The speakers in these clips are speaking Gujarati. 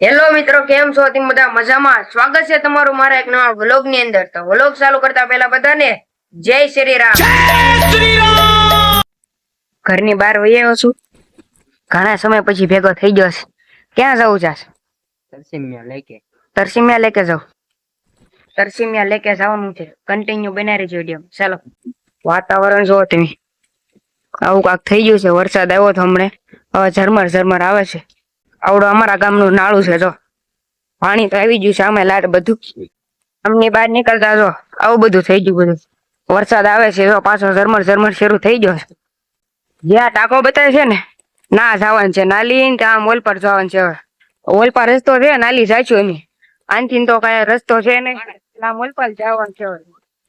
હેલો મિત્રો કેમ છો? તમે બધા મજામાં? સ્વાગત છે તમારું મારા એક નવા વ્લોગની અંદર. તો વ્લોગ ચાલુ કરતા પહેલા બધાને જય શ્રી રામ. ઘરની બહાર વહી આવ્યો છું. ઘણા સમય પછી ભેગો થઈ ગયો છે. ક્યાં જવું છે તરસીમિયા લેકે. જાવ તરસીમિયા લેકે જવાનું છે. કન્ટિન્યુ બનાવી રહેજો વીડિયો ચાલો. વાતાવરણ જો તમે. આવું કાક થઈ ગયું છે. વરસાદ આવ્યો તો હમણે. હવે ઝરમર ઝરમર આવે છે. આવડો અમારા ગામનું નાળું છે જો. પાણી તો આવી ગયું છે અમે લાટ બધું. અમને બહાર નીકળતા જો, આવું બધું થઈ ગયું બધું. વરસાદ આવે છે જો, પાછો ઝરમર ઝરમર શરૂ થઈ ગયો છે. જ્યાં ટાંકો બતાવે છે ને, ના જવાનું છે. નાલી ત્યાં મોલ પર જવાનું છે હવે. ઓલ પર રસ્તો છે, નાલી જાચ્યું અમે આનથી તો કઈ રસ્તો છે ને મોલ પર જવાનું છે.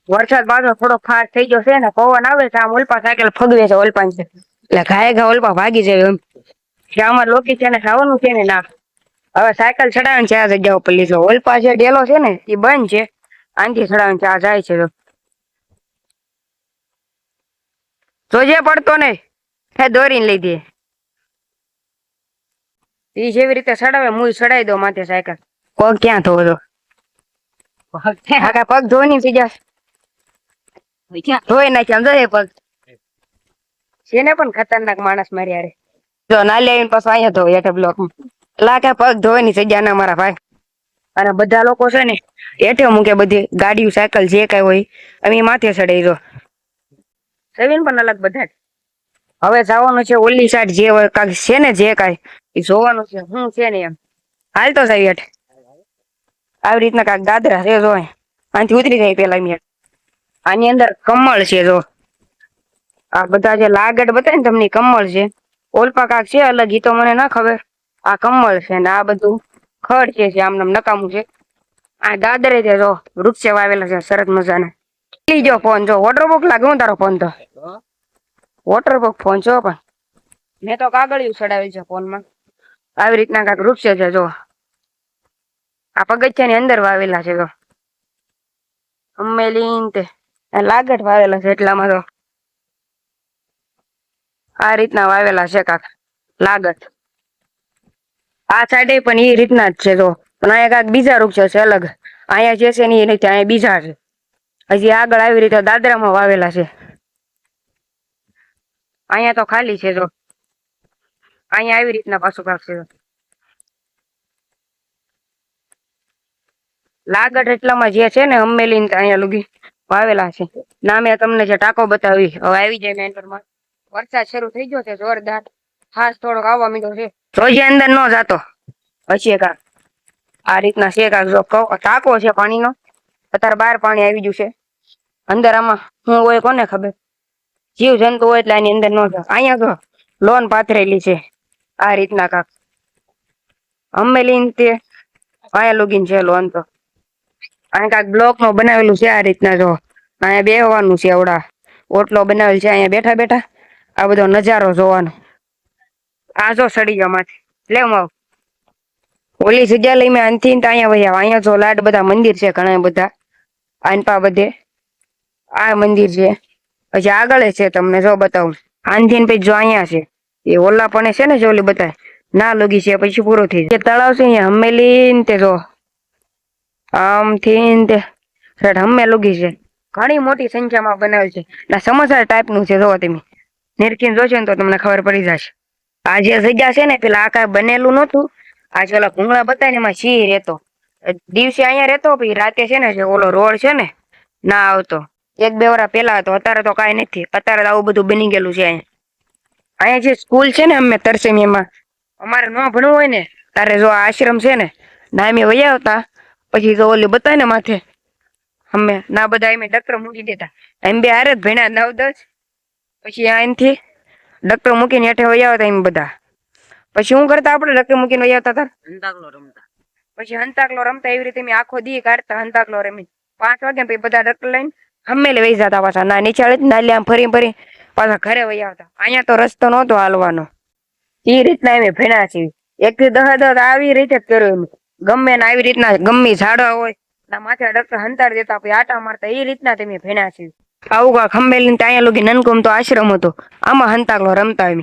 વરસાદ પાછો થોડો ફાર થઈ ગયો છે ને, પવન આવે છે, આમ ઓલપા સાયકલ ફગવે છે ઓલપાન છે એટલે ઘાય ઘા ઓલપા ભાગી જાય એમ. કે અમારે લોકી છે ને ખાવાનું છે ને ના. હવે સાયકલ ચડાવે છે આ જગ્યા ઉપર લીધો. ઓલપા પાસે ડેલો છે ને એ બંધ છે. આંધી ચડાવે છે આ જાય છે. તો જોજે પડતો ને હે દોરીને લઈ દે. એ જેવી રીતે ચડાવે હું ચડાવી દઉં માથે સાયકલ. પગ ક્યાં ધોવો તો પગ ધોની થઈ જશે ધોઈ નાખ્યા આમ જો પગ. છે ને પણ ખતરનાક માણસ મારી હારે જો ના લે પાછો અહીંયા ધોઈ હેઠે બ્લોક લાગે પગ ધોવાની જગ્યા ના મારા ભાઈ. અને બધા લોકો છે ને, હેઠે મૂકે બધી ગાડીઓ, સાયકલ, જે કઈ હોય, અમે માથે ચડાઈ દો. સવીન પણ અલગ બધા હવે જવાનું છે ઓલી સાઈડ જે હોય કાંઈક છે ને જે કાંઈ એ જોવાનું છે, હું છે ને એમ. હાલ તો સાહેબ હેઠ. આવી રીતના કાંઈક દાદરા છે જો અહીંથી ઉતરી જાય પેલા મેં. આની અંદર કમળ છે જો. આ બધા જે લાગડ બતાવે ને તમને કમળ છે. ઓલપા કાક છે, અલગ ઈ તો મને ના ખબર. આ કમળ છે ને આ બધું ખડ છે આમ નામ નકામું છે. આ દાદરે છે જો વૃક્ષે વાવેલા છે, સરસ મજાના. લીજો ફોન જો વોટરબોક લાગે હું તારો ફોન તો. વોટરબોક ફોન છો પણ. મેં તો કાગળિયું ચડાવેલ છે ફોનમાં. આવી રીતના કાંઈક વૃક્ષ છે જો. આ પગથિયાની અંદર વાવેલા છે જો. અમેલીન તે. લાગટ વાવેલા છે એટલામાં તો. આ રીતના વાવેલા છે કાક. લાગત. આ સાઈડે પણ એ રીતના જ છે જો. પણ અહીંયા કાંઈક બીજા વૃક્ષો છે અલગ. અહીંયા જે છે ને એ રીતે, અહીંયા બીજા છે. હજી આગળ આવી રીતે દાદરામાં વાવેલા છે. અહીંયા તો ખાલી છે જો. અહીંયા આવી રીતના પાછું કાક છે લાગડ એટલામાં જે છે ને હમ્મેલી અહીંયા લુગી વાવેલા છે. ના મેં તમને જે ટાંકો બતાવી. હવે આવી જાય મેન્ટરમાં વરસાદ શરૂ થઈ ગયો છે, જોરદાર. ખાસ થોડોક આવવા મીઠો છે. જોઈએ અંદર નો જાતો. પછી કાક આ રીતના છે કાક જો ટાંકો છે પાણીનો. અત્યારે બહાર પાણી આવી ગયું છે. અંદર આમાં શું હોય કોને ખબર? જીવ જંતુ હોય એટલે આની અંદર નો જાય અહીંયા જો લોન પાથરેલી છે. આ રીતના કાક. અમે ને તે અહીંયા લુગીન છે લોન તો. અહીંયા કાંઈક બ્લોકનું બનાવેલું છે આ રીતના જો. અહીંયા બેહવાનું છે આવડા. ઓટલો બનાવેલ છે, અહીંયા બેઠા બેઠા. આ બધો નજારો જોવાનો. આ જો સડી ગયો માથે લે માવ ઓલી જગ્યા લઈ મેં આનથી અહીંયા વહી આવ્યા અહીંયા જો લાડ બધા મંદિર છે ઘણા બધા. આનપા બધે. આ મંદિર છે. પછી આગળ છે તમને જો બતાવું. આનથી પછી જો અહીંયા છે. એ ઓલા પણ છે ને જો ઓલી બધા ના લોગી છે, પછી પૂરો થઈ જાય. તળાવ છે અહીંયા હમેલી તે જો. આમથી તે. હમે લુગી છે. ઘણી મોટી સંખ્યામાં બનાવે છે. ના સમોસા ટાઈપનું છે જો તમે. નિરખીને જોશો ને તો તમને ખબર પડી જશે. આ જે જગ્યા છે ને, પેલા આ કાંઈ બનેલું નહોતું. આ જે ઓલા ભૂંગળા બતાવે ને, એમાં સિંહ રહેતો. દિવસે અહીંયા રહેતો, પછી રાતે છે ને, જે ઓલો રોડ છે ને, ના આવતો. એક બે વરા પેલા હતો, અત્યારે તો કાંઈ નથી. અત્યારે તો આવું બધું બની ગયેલું છે અહીંયા. અહીંયા જે સ્કૂલ છે ને, અમે તરસેમીમાં અમારે ન ભણવું હોય ને તારે જો આ આશ્રમ છે ને, ના અમે વયા આવતા. પછી તો ઓલી બતાવે ને માથે, અમે ના બધા એમ ડક્ટર મૂકી દેતા. એમ બે હારે જ ભણ્યા નવ દસ. પછી અહીંથી ડક્ટર મૂકીને હેઠે વહી આવતા એમ બધા. પછી શું કરતા આપણે ડક્ટર મૂકીને વહી આવતા હતા પછી હંતાકલો રમતા એવી રીતે મેં આખો દી કાઢતા હંતાકલો રમી પાંચ વાગે પછી બધા ડક્ટર લઈને હમેલે વહી જતા પાછા. ના નીચાળે જ નાલી આમ ફરી ફરી પાછા ઘરે વહી આવતા. અહીંયા તો રસ્તો નહોતો હાલવાનો. એ રીતના એમ ભેણા છે એક થી દહ દહ આવી રીતે જ કર્યું એમ. ગમે ને આવી રીતના ગમે ઝાડવા હોય ના માથે ડક્ટર હંતાર દેતા પછી આટા મારતા એ રીતના તમે ભેણા છે આવું કાંક હંમેલી ત્યાં લોકો નનકુમ તો આશ્રમ હતો. આમાં હંતાકલો રમતા એમ.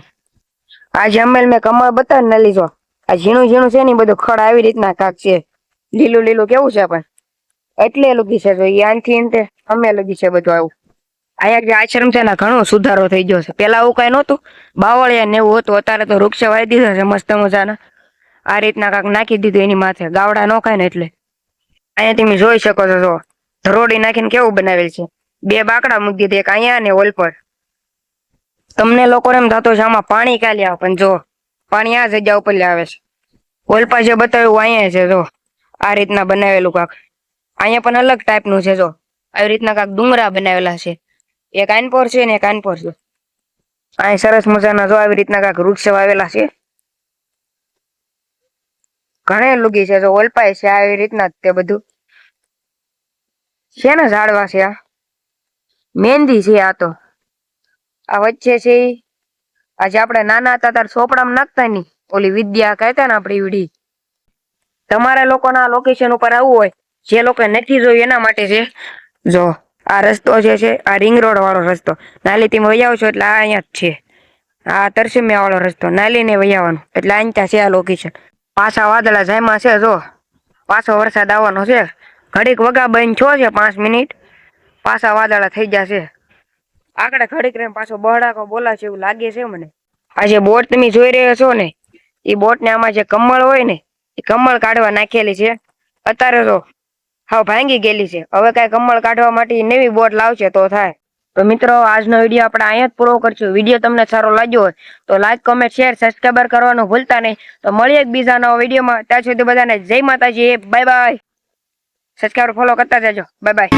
આજે હમેલ મેં કમળ બતાવી ન લીધો આ ઝીણું ઝીણું છે ને બધું ખડ આવી રીતના કાક છે. લીલું લીલું કેવું છે પણ? એટલે લગી છે તો આનથી અંતે અમે લગી છે બધું આવું. અહીંયા જે આશ્રમ છે ને ઘણો સુધારો થઈ ગયો છે. પેલા આવું કઈ નહોતું. બાવળિયા ને એવું હતું. અત્યારે તો વૃક્ષ વાવી દીધા છે મસ્ત મજાના. આ રીતના કાંક નાખી દીધું એની માથે. ગાવડા ન ખાય ને એટલે. અહીંયા તમે જોઈ શકો છો ધરોડી નાખીને કેવું બનાવેલ છે. બે બાકડા મૂકી દીધી એક અહીંયા ને ઓલ પર. તમને લોકો એમ થતું છે આમાં પાણી ક્યાં લ્યા પણ જો, પાણી આ જગ્યા ઉપર આવે છે. ઓલપા જે બતાવ્યું અહીંયા છે, જો. આ રીતના બનાવેલું કાક. અહીંયા પણ અલગ ટાઈપનું છે, જો. આવી રીતના કાક ડુંગરા બનાવેલા છે. એક આનપોર છે ને એક આનપોર છે. અહીં સરસ મજાના જો આવી રીતના કાક વૃક્ષ વાવેલા છે. ઘણે લુગી છે, જો. ઓલપાય છે, આવી રીતના તે બધું. છે ને ઝાડવા છે આ. મહેંદી છે આ તો. આ વચ્ચે છે આજે આપણે નાના હતા ત્યારે ચોપડામાં નાખતા ની ઓલી વિદ્યા કહેતા ને આપણી વીડી. તમારા લોકોના લોકેશન ઉપર આવવું હોય, જે લોકો નથી જોયું એના માટે છે. જો, આ રસ્તો જે છે, આ રિંગ રોડ વાળો રસ્તો. નાલી તમે વૈયાવ છો એટલે આ અહીંયા જ છે. આ તરસેમિયા વાળો રસ્તો. નાલીને વૈયાવાનો એટલે અહીંયા છે આ લોકેશન પાછા વાદળા જાયમાં છે, જો. પાછો વરસાદ આવવાનો છે. ઘડીક વગા બન છો છે, પાંચ મિનિટ. પાછા વાદળા થઈ જશે આગળ ખડીક રહીને પાછો બહડાકો બોલાશે એવું લાગે છે મને. આ જે બોટ તમે જોઈ રહ્યા છો ને, એ બોટ ને આમાં જે કમળ હોય ને, એ કમળ કાઢવા નાખેલી છે. અત્યારે તો હાવ ભાંગી ગયેલી છે. હવે કઈ કમળ કાઢવા માટે નવી બોટ લાવશે તો થાય. તો મિત્રો, આજનો વીડિયો આપણે અહીંયા જ પૂરો કરશું. વીડિયો તમને સારો લાગ્યો હોય તો લાઈક કોમેન્ટ શેર સબસ્ક્રાઈબર કરવાનું ભૂલતા નહીં. તો મળીએ એક બીજા નવા વિડીયોમાં. ત્યાં સુધી બધાને જય માતાજી. બાય બાય સબસ્ક્રાઈબર ફોલો કરતા જજો. Bye bye